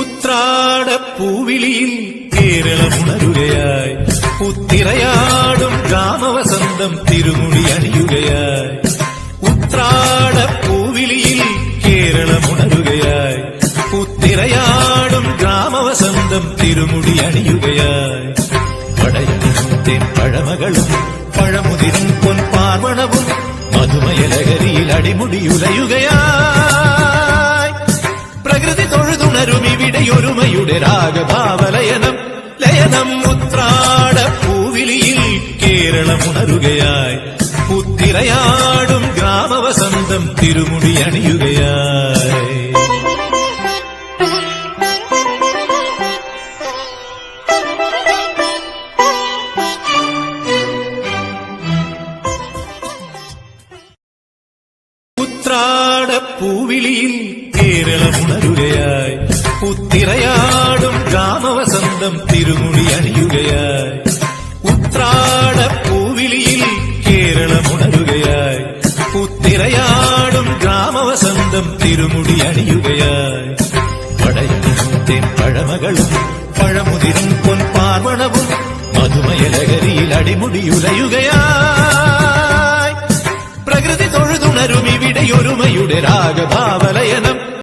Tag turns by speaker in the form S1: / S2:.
S1: ഉത്രാട പൂവിളിയിൽ കേരളമുണരുകയായി പുത്തിറയാടും ഗ്രാമവസന്തം തിരുമുടി അണിയുകയായി. ഉത്രാട പൂവിളിയിൽ കേരളമുണരുകയായി പുത്തിറയാടും ഗ്രാമവസന്തം തിരുമുടി അണിയുകയായി. പടയണിമുത്തേൻ പഴമകളും പഴമുതിരും പൊൻപാർവണവും മധുമയലകരിയിൽ അടിമുടിയുലയുകയായി ഒരുമയുടെ രാഗഭാവലയനം ലയനം ഉത്രാട പൂവിലിയിൽ കേരളമുണരുകയായി. പുത്തിരയാടും ഗ്രാമവസന്തം തിരുമുടി അണിയുകയായി. ഉത്രാട പൂവിളിയിൽ കേരളമുണരുകയായി. പുത്തിറയാടും ഗ്രാമവസന്തം തിരുമുടി അണിയുകയായി. ഉത്രാട പൂവിളിയിൽ കേരളമുണരുകയായി പുത്തിറയാടും ഗ്രാമവസന്തം തിരുമുടി അണിയുകയായി. പടയണിമുത്തേൻ പഴമകളും പഴമുതിരും പൊൻപാർവണവും മധുമയലകരിയിൽ അടിമുടിയുലയുകയായി. പ്രകൃതി തൊഴുതുണരും ഇവിടെ ഒരുമയുടെ രാഗഭാവലയനം